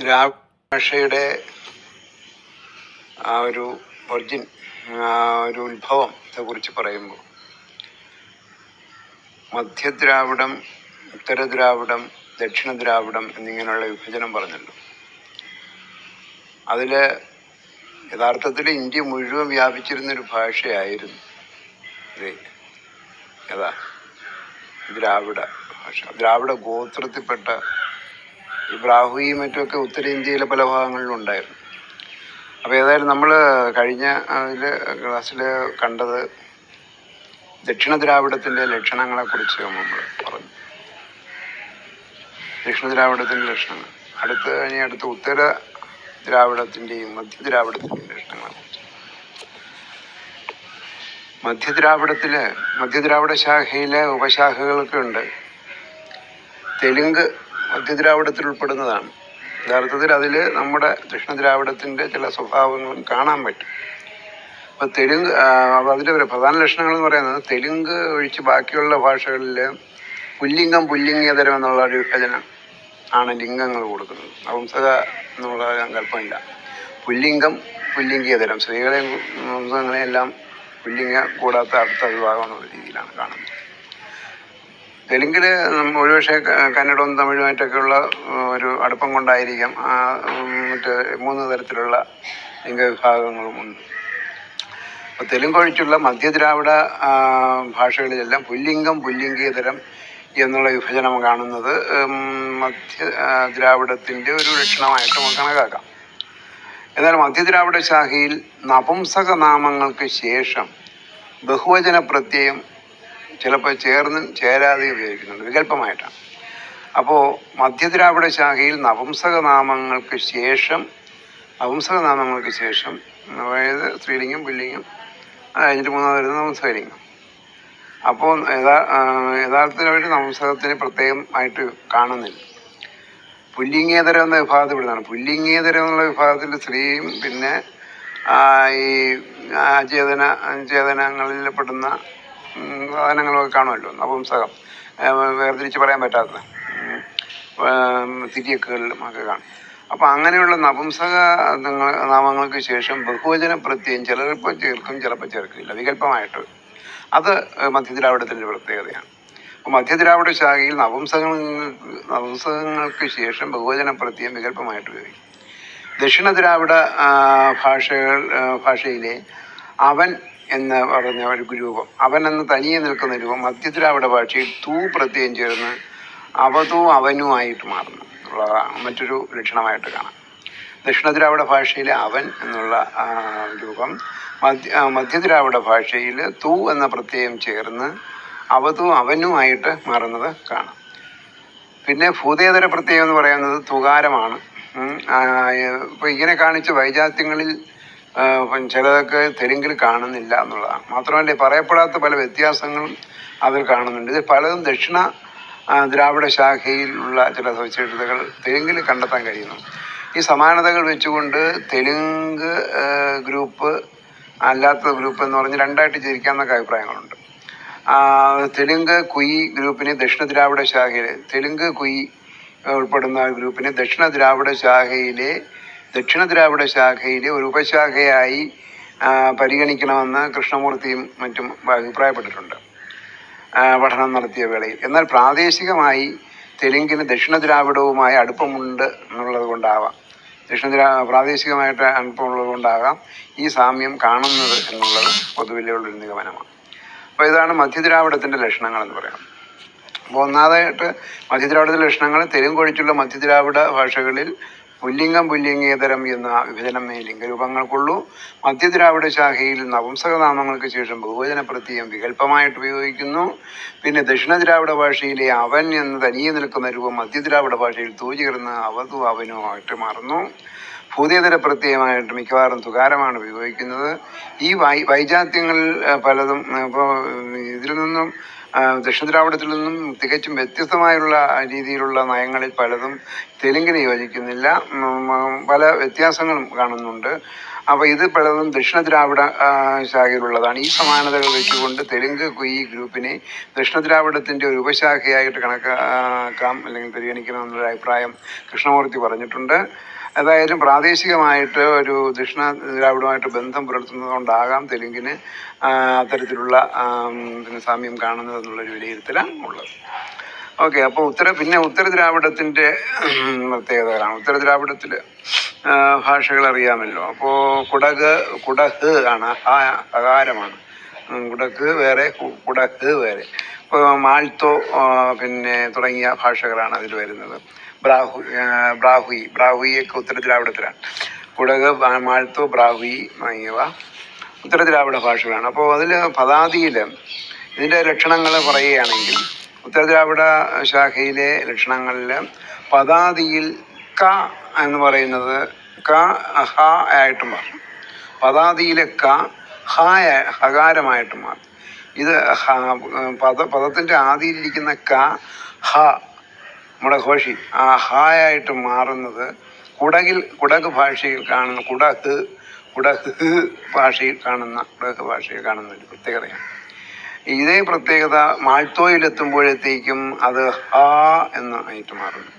ദ്രാവിഡ ഭാഷയുടെ ആ ഒരു ഒറിജിൻ ഒരു ഉത്ഭവത്തെ കുറിച്ച് പറയുമ്പോൾ. മധ്യദ്രാവിഡം ഉത്തരദ്രാവിഡം ദക്ഷിണ ദ്രാവിഡം എന്നിങ്ങനെയുള്ള വിഭജനം പറഞ്ഞല്ലോ. അതിൽ യഥാർത്ഥത്തിൽ ഇന്ത്യ മുഴുവൻ വ്യാപിച്ചിരുന്നൊരു ഭാഷയായിരുന്നു ഏതാ? ദ്രാവിഡ ഭാഷ. ദ്രാവിഡ ഗോത്രത്തിൽപ്പെട്ട ഈ ബ്രാഹുയും മറ്റുമൊക്കെ ഉത്തരേന്ത്യയിലെ പല ഭാഗങ്ങളിലും ഉണ്ടായിരുന്നു. അപ്പോൾ ഏതായാലും നമ്മൾ കഴിഞ്ഞ അതിൽ ക്ലാസ്സിൽ കണ്ടത് ദക്ഷിണ ദ്രാവിഡത്തിന്റെ ലക്ഷണങ്ങളെക്കുറിച്ച് നമ്മൾ പറഞ്ഞു. ദക്ഷിണ ദ്രാവിഡത്തിന്റെ ലക്ഷണങ്ങൾ. അടുത്ത് കഴിഞ്ഞ അടുത്ത് ഉത്തര ദ്രാവിഡത്തിന്റെയും മധ്യ ദ്രാവിഡത്തിന്റെയും ദ്രാവിഡത്തിലെ മധ്യദ്രാവിഡത്തിൽ മധ്യദ്രാവിഡ ശാഖയിലെ ഉപശാഖകളൊക്കെ ഉണ്ട്. തെലുങ്ക് മധ്യദ്രാവിഡത്തിൽ ഉൾപ്പെടുന്നതാണ്. യഥാർത്ഥത്തിൽ അതിൽ നമ്മുടെ ദക്ഷിണ ദ്രാവിഡത്തിന്റെ ചില സ്വഭാവങ്ങളും കാണാൻ പറ്റും. അപ്പോൾ തെലുങ്ക് അതിന്റെ ഒരു പ്രധാന ലക്ഷണങ്ങൾ എന്ന് പറയുന്നത് തെലുങ്ക് ഒഴിച്ച് ബാക്കിയുള്ള ഭാഷകളിൽ പുല്ലിംഗം പുല്ലിംഗേതരം എന്നുള്ള ഒരു വിഭജനം ആണ് ലിംഗങ്ങൾ കൊടുക്കുന്നത്. നപുംസക എന്നുള്ള സങ്കല്പമില്ല പുല്ലിംഗം പുല്ലിംഗേതരം സ്ത്രീകളെയും എല്ലാം പുല്ലിംഗ കൂടാത്ത അടുത്ത വിഭാഗം എന്നുള്ള രീതിയിലാണ് കാണുന്നത്. തെലുങ്കിൽ ഒരുപക്ഷെ കന്നഡവും തമിഴുമായിട്ടൊക്കെയുള്ള ഒരു അടുപ്പം കൊണ്ടായിരിക്കാം. മറ്റേ മൂന്ന് തരത്തിലുള്ള ലിംഗ ഉണ്ട്. അപ്പോൾ തെലുങ്ക് ഒഴിച്ചുള്ള മധ്യദ്രാവിഡ ഭാഷകളിലെല്ലാം പുല്ലിംഗം പുല്ലിംഗീതരം എന്നുള്ള വിഭജനം കാണുന്നത് മധ്യ ദ്രാവിഡത്തിന്റെ ഒരു ലക്ഷണമായിട്ട് നമുക്ക് കണക്കാക്കാം. എന്നാൽ മധ്യദ്രാവിഡ ശാഖയിൽ നപുംസക നാമങ്ങൾക്ക് ശേഷം ബഹുവചന പ്രത്യയം ചിലപ്പോൾ ചേർന്ന് ചേരാതെ ഉപയോഗിക്കുന്നുണ്ട് വികല്പമായിട്ടാണ്. അപ്പോൾ മധ്യദ്രാവിഡ ശാഖയിൽ നപുംസകനാമങ്ങൾക്ക് ശേഷം നപുംസകനാമങ്ങൾക്ക് ശേഷം അതായത് സ്ത്രീലിംഗം പുല്ലിംഗം കഴിഞ്ഞിട്ട് മൂന്നാമത് വരുന്നത് നപുംസകലിംഗം. അപ്പോൾ യഥാ യഥാർത്ഥത്തിൽ അവർ നപുംസകത്തിന് പ്രത്യേകമായിട്ട് കാണുന്നില്ല. പുല്ലിംഗേതരം എന്ന വിഭാഗത്തിൽ വിടുന്നതാണ് പുല്ലിംഗേതരം എന്നുള്ള വിഭാഗത്തിൽ സ്ത്രീയും പിന്നെ ഈ ചേതന ചേതനങ്ങളിൽ പെടുന്ന സാധനങ്ങളൊക്കെ കാണുമല്ലോ. നപുംസകം വേർതിരിച്ച് പറയാൻ പറ്റാത്ത തിരിയക്കുകളിലും ഒക്കെ കാണും. അപ്പോൾ അങ്ങനെയുള്ള നപുംസക നാമങ്ങൾക്ക് ശേഷം ബഹുവചന പ്രത്യയം ചിലപ്പോൾ ചേർക്കും ചിലപ്പോൾ ചേർക്കില്ല. വികല്പമായിട്ട്. അത് മധ്യദ്രാവിഡത്തിന്റെ പ്രത്യേകതയാണ്. അപ്പോൾ മധ്യദ്രാവിഡ ശാഖയിൽ നപുംസകങ്ങൾ നപുംസകങ്ങൾക്ക് ശേഷം ബഹുവചന പ്രത്യയം വികല്പമായിട്ട് ഉപയോഗിക്കും. ദക്ഷിണ ദ്രാവിഡ ഭാഷകൾ ഭാഷയിലെ അവൻ എന്ന് പറഞ്ഞ ഒരു രൂപം അവൻ എന്ന് തനിയെ നിൽക്കുന്ന രൂപം മധ്യദ്രാവിഡ ഭാഷയിൽ തൂ പ്രത്യയം ചേർന്ന് അവതു അവനുമായിട്ട് മാറുന്നു. എന്നുള്ളതാണ് മറ്റൊരു ലക്ഷണമായിട്ട് കാണാം. ദക്ഷിണദ്രാവിഡ ഭാഷയിൽ അവൻ എന്നുള്ള രൂപം മധ്യ മധ്യദ്രാവിഡ ഭാഷയിൽ തൂ എന്ന പ്രത്യയം ചേർന്ന് അവതും അവനുമായിട്ട് മാറുന്നത് കാണാം. പിന്നെ ഭൂതേതര പ്രത്യയം എന്ന് പറയുന്നത് തുകാരമാണ്. ഇപ്പോൾ ഇങ്ങനെ കാണിച്ച വൈജാത്യങ്ങളിൽ ഇപ്പം ചിലതൊക്കെ തെലുങ്കിൽ കാണുന്നില്ല എന്നുള്ളതാണ്. മാത്രമല്ല പറയപ്പെടാത്ത പല വ്യത്യാസങ്ങളും അതിൽ കാണുന്നുണ്ട്. ഇത് പലതും ദക്ഷിണ ദ്രാവിഡ ശാഖയിലുള്ള ചില സവിശേഷതകൾ തെലുങ്കിൽ കണ്ടെത്താൻ കഴിയുന്നു. ഈ സമാനതകൾ വെച്ചുകൊണ്ട് തെലുങ്ക് ഗ്രൂപ്പ് അല്ലാത്ത ഗ്രൂപ്പ് എന്ന് പറഞ്ഞ് രണ്ടായിട്ട് തിരിക്കാമെന്നൊക്കെ അഭിപ്രായങ്ങളുണ്ട്. തെലുങ്ക് കുയി ഗ്രൂപ്പിന് ദക്ഷിണ ദ്രാവിഡ ശാഖയിൽ തെലുങ്ക് കുയി ഉൾപ്പെടുന്ന ഗ്രൂപ്പിന് ദക്ഷിണ ദ്രാവിഡ ശാഖയിലെ ദക്ഷിണ ദ്രാവിഡ ശാഖയിലെ ഒരു ഉപശാഖയായി പരിഗണിക്കണമെന്ന് കൃഷ്ണമൂർത്തിയും മറ്റും അഭിപ്രായപ്പെട്ടിട്ടുണ്ട്. പഠനം നടത്തിയ വേളയിൽ. എന്നാൽ പ്രാദേശികമായി തെലുങ്കിന് ദക്ഷിണ ദ്രാവിഡവുമായി അടുപ്പമുണ്ട് എന്നുള്ളത് കൊണ്ടാവാം. ദക്ഷിണ ദ്രാ പ്രാദേശികമായിട്ട് അടുപ്പമുള്ളത് കൊണ്ടാകാം ഈ സാമ്യം കാണുന്നത് എന്നുള്ളത് പൊതുവിലുള്ളൊരു നിഗമനമാണ്. അപ്പോൾ ഇതാണ് മധ്യദ്രാവിഡത്തിന്റെ ലക്ഷണങ്ങൾ എന്ന് പറയാം. അപ്പോൾ ഒന്നാമതായിട്ട് മധ്യദ്രാവിഡത്തിന്റെ ലക്ഷണങ്ങൾ തെലുങ്കൊഴിച്ചുള്ള മധ്യദ്രാവിഡ ഭാഷകളിൽ പുല്ലിംഗം പുല്ലിംഗേതരം എന്ന വിഭജനമേ ലിംഗരൂപങ്ങൾക്കുള്ളൂ. മധ്യദ്രാവിഡ ശാഖയിൽ നപുംസകനാമങ്ങൾക്ക് ശേഷം ബഹുവചന പ്രത്യയം വികല്പമായിട്ട് ഉപയോഗിക്കുന്നു. പിന്നെ ദക്ഷിണ ദ്രാവിഡ ഭാഷയിലെ അവൻ എന്ന് തനിയെ നിൽക്കുന്ന രൂപം മധ്യദ്രാവിഡ ഭാഷയിൽ തൂചേർന്ന് അവതു അവനോ ആയിട്ട് മാറുന്നു ഭൂതേതര പ്രത്യയമായിട്ട് മിക്കവാറും തുകാരമാണ് ഉപയോഗിക്കുന്നത്. ഈ വൈ വൈജാത്യങ്ങൾ പലതും ഇപ്പോൾ ഇതിൽ നിന്നും ദക്ഷിണ ദ്രാവിഡത്തിൽ നിന്നും തികച്ചും വ്യത്യസ്തമായുള്ള രീതിയിലുള്ള നയങ്ങളിൽ പലതും തെലുങ്കിന് യോജിക്കുന്നില്ല പല വ്യത്യാസങ്ങളും കാണുന്നുണ്ട്. അപ്പോൾ ഇത് പലതും ദക്ഷിണ ദ്രാവിഡ ശാഖയിലുള്ളതാണ്. ഈ സമാനതകൾ വെച്ചുകൊണ്ട് തെലുങ്ക് കുയി ഗ്രൂപ്പിനെ ദക്ഷിണ ദ്രാവിഡത്തിന്റെ ഒരു ഉപശാഖയായിട്ട് കണക്കാക്കാം അല്ലെങ്കിൽ പരിഗണിക്കണമെന്നൊരു അഭിപ്രായം കൃഷ്ണമൂർത്തി പറഞ്ഞിട്ടുണ്ട്. ഏതായാലും പ്രാദേശികമായിട്ട് ഒരു ദക്ഷിണ ദ്രാവിഡുമായിട്ട് ബന്ധം പുലർത്തുന്നതുകൊണ്ടാകാം തെലുങ്കിന് അത്തരത്തിലുള്ള പിന്നെ സാമ്യം കാണുന്നത് എന്നുള്ളൊരു വിലയിരുത്തലാണ് ഉള്ളത്. ഓക്കെ അപ്പോൾ ഉത്തര പിന്നെ ഉത്തര ദ്രാവിഡത്തിന്റെ പ്രത്യേകതകളാണ്. ഉത്തര ദ്രാവിഡത്തിൽ ഭാഷകൾ അറിയാമല്ലോ. അപ്പോൾ കുടക് കുടഹ് ആണ് അകാരമാണ് കുടക്ക് വേറെ കുടക്ക് വേറെ. ഇപ്പോൾ മാൾത്തോ പിന്നെ തുടങ്ങിയ ഭാഷകളാണ് അതിൽ വരുന്നത്. ബ്രാഹു ബ്രാഹുയി. ബ്രാഹുയിയൊക്കെ ഉത്തര ദ്രാവിഡത്തിലാണ് കുടക് മാഴ്ത്തു ബ്രാഹുയി എന്നിവ ഉത്തര ദ്രാവിഡ ഭാഷകളാണ്. അപ്പോൾ അതിൽ പദാതിയിൽ ഇതിന്റെ ലക്ഷണങ്ങൾ പറയുകയാണെങ്കിൽ ഉത്തര ദ്രാവിഡ ശാഖയിലെ ലക്ഷണങ്ങളിൽ പദാതിയിൽ ക എന്ന് പറയുന്നത് ക ഹ ആയിട്ട് മാറും. പദാതിയിലെ ക ഹ ഹകാരമായിട്ട് മാറും. ഇത് പദ പദത്തിന്റെ ആദിയിലിരിക്കുന്ന ക ഹ നമ്മുടെ ഘോഷി. ആ ഹായായിട്ട് മാറുന്നത് കുടകിൽ കുടക് ഭാഷയിൽ കാണുന്ന കുടഹ് കുടഹ് ഭാഷയിൽ കാണുന്ന കുടക് ഭാഷയിൽ കാണുന്ന ഒരു പ്രത്യേകതയാണ്. ഇതേ പ്രത്യേകത മാൾത്തോയിലെത്തുമ്പോഴത്തേക്കും അത് ഹ എന്ന് ആയിട്ട് മാറുന്നു.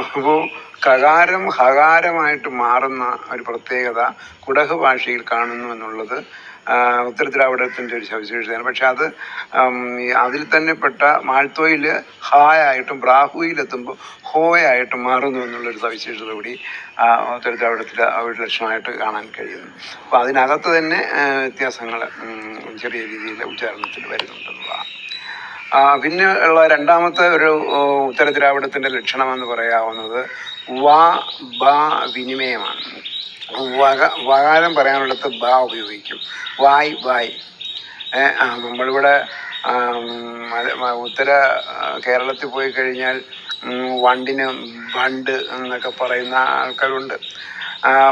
അപ്പോൾ കകാരം ഹകാരമായിട്ട് മാറുന്ന ഒരു പ്രത്യേകത കുടഹ് ഭാഷയിൽ കാണുന്നു എന്നുള്ളത് ഉത്തരദ്രാവിഡത്തിന്റെ ഒരു സവിശേഷതയാണ്. പക്ഷെ അത് അതിൽ തന്നെ പെട്ട മാൾത്തോയിൽ ഹായായിട്ടും ബ്രാഹുയിലെത്തുമ്പോൾ ഹോയായിട്ടും മാറുന്നു എന്നുള്ളൊരു സവിശേഷത കൂടി ആ, ഉത്തര ദ്രാവിഡത്തിൽ ഒരു ലക്ഷണമായിട്ട് കാണാൻ കഴിയുന്നു. അപ്പോൾ അതിനകത്ത് തന്നെ വ്യത്യാസങ്ങൾ ചെറിയ രീതിയിൽ ഉച്ചാരണത്തിൽ വരുന്നുണ്ടെന്നുള്ളതാണ് പിന്നെ ഉള്ള രണ്ടാമത്തെ ഒരു ഓ, ഉത്തര ദ്രാവിഡത്തിന്റെ ലക്ഷണമെന്ന് പറയാവുന്നത് വാ ബ വിനിമയമാണ്. വക വകാരം പറയാനുള്ളത് ബ ഉപയോഗിക്കും. വായ് വായ്. നമ്മളിവിടെ ഉത്തര കേരളത്തിൽ പോയി കഴിഞ്ഞാൽ വണ്ടിന് ബണ്ട് എന്നൊക്കെ പറയുന്ന ആൾക്കാരുണ്ട്.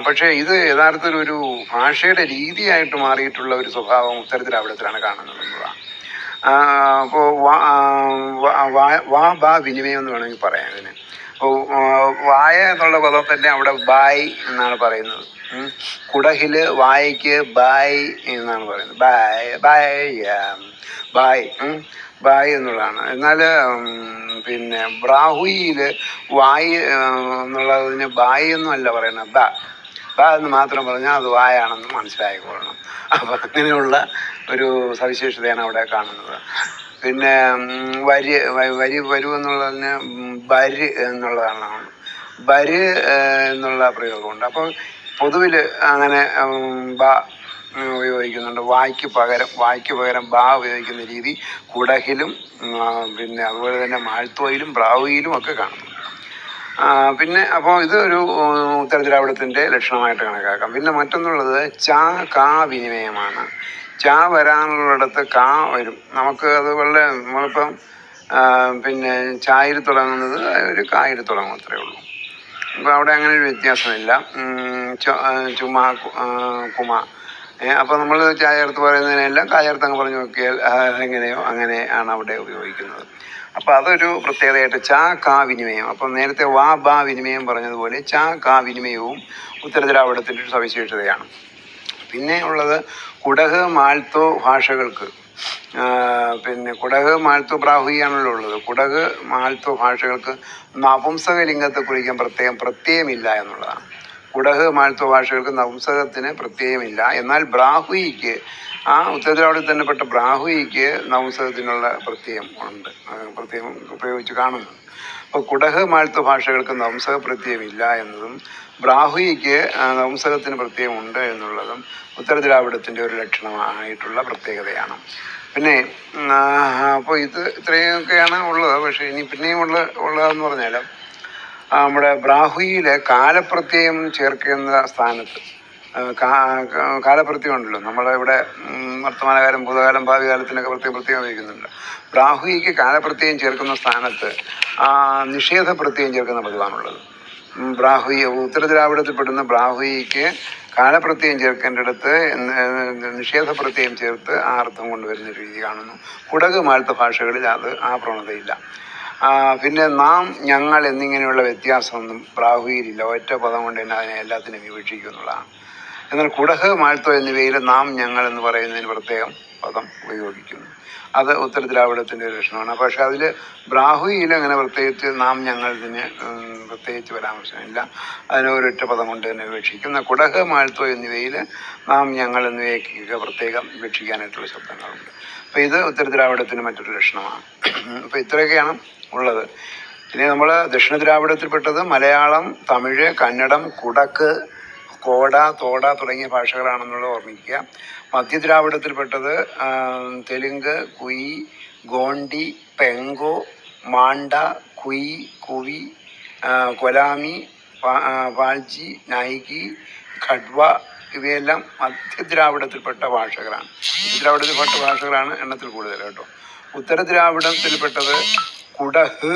പക്ഷേ ഇത് യഥാർത്ഥത്തിൽ ഒരു ഭാഷയുടെ രീതിയായിട്ട് മാറിയിട്ടുള്ള ഒരു സ്വഭാവം ഉത്തരത്തിൽ അവിടത്തിലാണ് കാണുന്നത് വാ ബാ വിനിമയം എന്ന് വേണമെങ്കിൽ പറയാം അതിന്. വായ എന്നുള്ള പദം തന്നെ അവിടെ ബായ് എന്നാണ് പറയുന്നത്. കുടഹിൽ വായയ്ക്ക് ബായ് എന്നാണ് പറയുന്നത്. ബായ് ബായ് ബായ് ബായ് എന്നുള്ളതാണ്. എന്നാൽ പിന്നെ ബ്രാഹുയിൽ വായ് എന്നുള്ളതിന് ബായ് എന്നല്ല പറയുന്നത്. ബ എന്ന് മാത്രം പറഞ്ഞാൽ അത് വായാണെന്ന് മനസ്സിലായിക്കൊള്ളണം. അപ്പം അങ്ങനെയുള്ള ഒരു സവിശേഷതയാണ് അവിടെ കാണുന്നത്. പിന്നെ വരി വരി വരു എന്നുള്ളതിന് വരി എന്നുള്ളതാണ്. ബര് എന്നുള്ള പ്രയോഗമുണ്ട്. അപ്പോൾ പൊതുവിൽ അങ്ങനെ ബ ഉപയോഗിക്കുന്നുണ്ട്. വായ്ക്ക് പകരം വായ്ക്ക് പകരം ബാ ഉപയോഗിക്കുന്ന രീതി കുടഹിലും പിന്നെ അതുപോലെ തന്നെ മാഴ്ത്തോയിലും ബ്രാവുയിലും ഒക്കെ കാണുന്നു ആ, പിന്നെ അപ്പോൾ ഇത് ഒരു ഉം, ഉത്തര ദ്രാവിഡത്തിന്റെ ലക്ഷണമായിട്ട് കണക്കാക്കാം. പിന്നെ മറ്റൊന്നുള്ളത് ചാ കാ വിനിമയമാണ്. ചാ വരാനുള്ളിടത്ത് കാ വരും. നമുക്ക് അത് വളരെ നമ്മളിപ്പം പിന്നെ ചായയിൽ തുടങ്ങുന്നത് ഒരു കായിൽ തുടങ്ങും അത്രേ ഉള്ളൂ. അപ്പോൾ അവിടെ അങ്ങനെ ഒരു വ്യത്യാസമില്ല. ചുമ കുമ. അപ്പോൾ നമ്മൾ ചായ എടുത്ത് പറയുന്നതിനെല്ലാം കായർത്ത് അങ്ങ് പറഞ്ഞു നോക്കിയാൽ എങ്ങനെയോ അങ്ങനെ ആണ് അവിടെ ഉപയോഗിക്കുന്നത്. അപ്പോൾ അതൊരു പ്രത്യേകതയായിട്ട് ചാ കാ വിനിമയം. അപ്പം നേരത്തെ വാ ബാ വിനിമയം പറഞ്ഞതുപോലെ ചാ കാ വിനിമയവും ഉത്തരദ്രാവിഡത്തിന്റെ ഒരു സവിശേഷതയാണ്. പിന്നെ ഉള്ളത് കുടക് മാൽത്തോ ഭാഷകൾക്ക്. പിന്നെ കുടക് മാൽത്തോ പ്രാഹുയാണല്ലോ ഉള്ളത്. കുടക് മാൽത്തോ ഭാഷകൾക്ക് നപുംസക ലിംഗത്തെ കുറിക്കാൻ പ്രത്യേകം പ്രത്യയമില്ല എന്നുള്ളതാണ്. കുടഹ് മാൽത്വ ഭാഷകൾക്ക് നപുംസകത്തിന് പ്രത്യയമില്ല എന്നാൽ ബ്രാഹുയിക്ക് ആ ഉത്തരദ്രാവിഡിൽ തന്നെ പെട്ട ബ്രാഹുയിക്ക് നപുംസകത്തിനുള്ള പ്രത്യയം ഉണ്ട് പ്രത്യയം ഉപയോഗിച്ച് കാണുന്നു. അപ്പോൾ കുടഹ് മാൽത്വ ഭാഷകൾക്ക് നംസക പ്രത്യയമില്ല എന്നതും ബ്രാഹുയിക്ക് ആ, നംസകത്തിന് പ്രത്യയമുണ്ട് എന്നുള്ളതും ഉത്തരദ്രാവിഡത്തിന്റെ ഒരു ലക്ഷണമായിട്ടുള്ള പ്രത്യേകതയാണ്. പിന്നെ അപ്പോൾ ഇത് ഇത്രയൊക്കെയാണ് ഉള്ളത്. പക്ഷേ ഇനി പിന്നെയും ഉള്ള ഉള്ളതെന്ന് പറഞ്ഞാൽ നമ്മുടെ ബ്രാഹുയിലെ കാലപ്രത്യയം ചേർക്കുന്ന സ്ഥാനത്ത്. കാലപ്രത്യം ഉണ്ടല്ലോ. നമ്മുടെ ഇവിടെ വർത്തമാനകാലം ഭൂതകാലം ഭാവി കാലത്തിനൊക്കെ പ്രത്യേകം പ്രത്യേകം ഉപയോഗിക്കുന്നുണ്ട് ബ്രാഹുയിക്ക് കാലപ്രത്യയം ചേർക്കുന്ന സ്ഥാനത്ത് നിഷേധ പ്രത്യയം ചേർക്കുന്ന പതിവാണുള്ളത്. ബ്രാഹുയ ബ്രാഹ്വി ഉത്തര ദ്രാവിഡത്തിൽപ്പെടുന്ന ബ്രാഹ്വിക്ക് കാലപ്രത്യയം നിഷേധ പ്രത്യയം ചേർത്ത് ആ അർത്ഥം കൊണ്ടുവരുന്ന രീതി കാണുന്നു. കുടക് മാലത്തെ ഭാഷകളിൽ അത് ആ പ്രവണതയില്ല പിന്നെ നാം ഞങ്ങൾ എന്നിങ്ങനെയുള്ള വ്യത്യാസമൊന്നും പ്രാഹുയിലില്ല. ഒറ്റ പദം കൊണ്ട് തന്നെ അതിനെ എല്ലാത്തിനും വിവക്ഷിക്കും എന്നുള്ളതാണ് എന്നാൽ കുടഹ് മാഴ്ത്തോ എന്നിവയിൽ നാം ഞങ്ങൾ എന്ന് പറയുന്നതിന് പ്രത്യേകം പദം ഉപയോഗിക്കുന്നു. അത് ഉത്തരദ്രാവിഡത്തിന്റെ ഒരു ലക്ഷണമാണ്. പക്ഷെ അതിൽ ബ്രാഹുയിൽ അങ്ങനെ പ്രത്യേകിച്ച് നാം ഞങ്ങളതിന് ഇതിനെ പ്രത്യേകിച്ച് പരാമർശമില്ല. അതിന് ഒരൊറ്റ പദം കൊണ്ട് തന്നെ വിവക്ഷിക്കുന്ന കുടഹ് മാഴ്ത്തോ എന്നിവയിൽ നാം ഞങ്ങൾ എന്നിവയൊക്കെ പ്രത്യേകം വിവക്ഷിക്കാനായിട്ടുള്ള ശബ്ദങ്ങളുണ്ട്. അപ്പോൾ ഇത് ഉത്തര ദ്രാവിഡത്തിന് മറ്റൊരു ലക്ഷണമാണ്. അപ്പോൾ ഇത്രയൊക്കെയാണ് ഉള്ളത്. ഇനി നമ്മൾ ദക്ഷിണ ദ്രാവിഡത്തിൽപ്പെട്ടത് മലയാളം തമിഴ് കന്നഡം കുടക്ക് കോട തോട തുടങ്ങിയ ഭാഷകളാണെന്നുള്ളത് ഓർമ്മിക്കുക. മധ്യ ദ്രാവിഡത്തിൽപ്പെട്ടത് തെലുങ്ക് കുയി ഗോണ്ടി പെങ്കോ മാണ്ട കുയി കുവി കൊലാമി പാൽജി നൈകി ഖഡ്വ ഇവയെല്ലാം മധ്യദ്രാവിഡത്തിൽപ്പെട്ട ഭാഷകളാണ്. ദ്രാവിഡത്തിൽപ്പെട്ട ഭാഷകളാണ് എണ്ണത്തിൽ കൂടുതൽ കേട്ടോ. ഉത്തര ദ്രാവിഡത്തിൽപ്പെട്ടത് കുടഹ്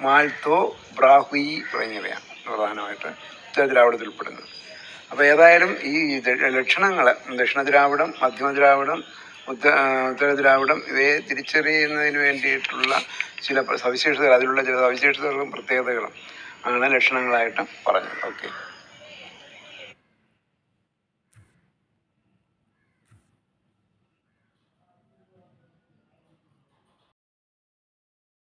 മാൽത്തോ ബ്രാഹുയി തുടങ്ങിയവയാണ് പ്രധാനമായിട്ട് ഉത്തര ദ്രാവിഡത്തിൽപ്പെടുന്നത് അപ്പോൾ ഏതായാലും ഈ ലക്ഷണങ്ങൾ ദക്ഷിണ ദ്രാവിഡം മധ്യമ ദ്രാവിഡം ഉത്ത ഉത്തര ദ്രാവിഡം ഇവയെ തിരിച്ചറിയുന്നതിന് വേണ്ടിയിട്ടുള്ള ചില സവിശേഷതകൾ അതിലുള്ള ചില സവിശേഷതകളും പ്രത്യേകതകളും ആണ് ലക്ഷണങ്ങളായിട്ട് പറഞ്ഞത്. ഓക്കെ.